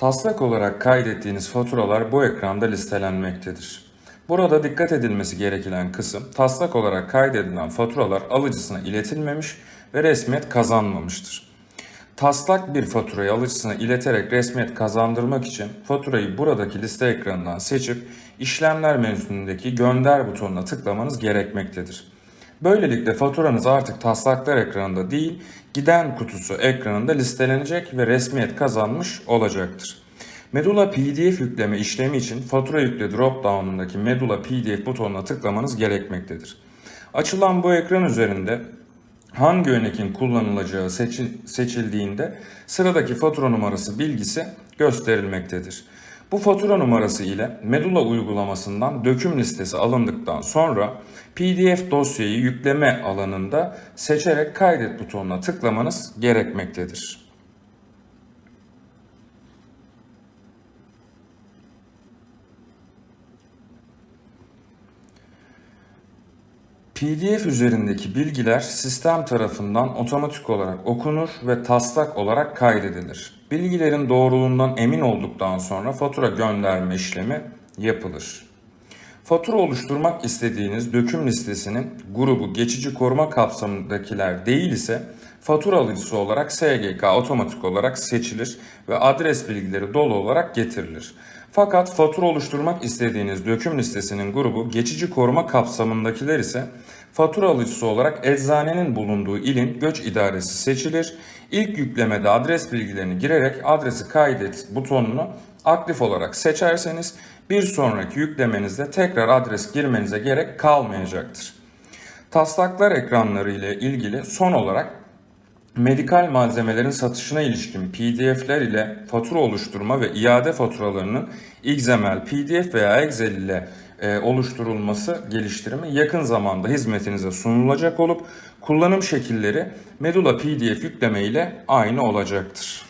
Taslak olarak kaydettiğiniz faturalar bu ekranda listelenmektedir. Burada dikkat edilmesi gereken kısım taslak olarak kaydedilen faturalar alıcısına iletilmemiş ve resmiyet kazanmamıştır. Taslak bir faturayı alıcısına ileterek resmiyet kazandırmak için faturayı buradaki liste ekranından seçip işlemler menüsündeki gönder butonuna tıklamanız gerekmektedir. Böylelikle faturanız artık taslaklar ekranında değil, giden kutusu ekranında listelenecek ve resmiyet kazanmış olacaktır. Medula PDF yükleme işlemi için fatura yükle drop-down'undaki Medula PDF butonuna tıklamanız gerekmektedir. Açılan bu ekran üzerinde hangi örnekin kullanılacağı seçil- seçildiğinde sıradaki fatura numarası bilgisi gösterilmektedir. Bu fatura numarası ile Medula uygulamasından döküm listesi alındıktan sonra PDF dosyayı yükleme alanında seçerek kaydet butonuna tıklamanız gerekmektedir. PDF üzerindeki bilgiler sistem tarafından otomatik olarak okunur ve taslak olarak kaydedilir. Bilgilerin doğruluğundan emin olduktan sonra fatura gönderme işlemi yapılır. Fatura oluşturmak istediğiniz döküm listesinin grubu geçici koruma kapsamındakiler değil ise fatura alıcısı olarak SGK otomatik olarak seçilir ve adres bilgileri dolu olarak getirilir. Fakat fatura oluşturmak istediğiniz döküm listesinin grubu geçici koruma kapsamındakiler ise fatura alıcısı olarak eczanenin bulunduğu ilin göç idaresi seçilir. İlk yüklemede adres bilgilerini girerek adresi kaydet butonunu aktif olarak seçerseniz bir sonraki yüklemenizde tekrar adres girmenize gerek kalmayacaktır. Taslaklar ekranları ile ilgili son olarak medikal malzemelerin satışına ilişkin PDF'ler ile fatura oluşturma ve iade faturalarının XML, PDF veya Excel ile oluşturulması geliştirimi yakın zamanda hizmetinize sunulacak olup kullanım şekilleri Medula PDF yükleme ile aynı olacaktır.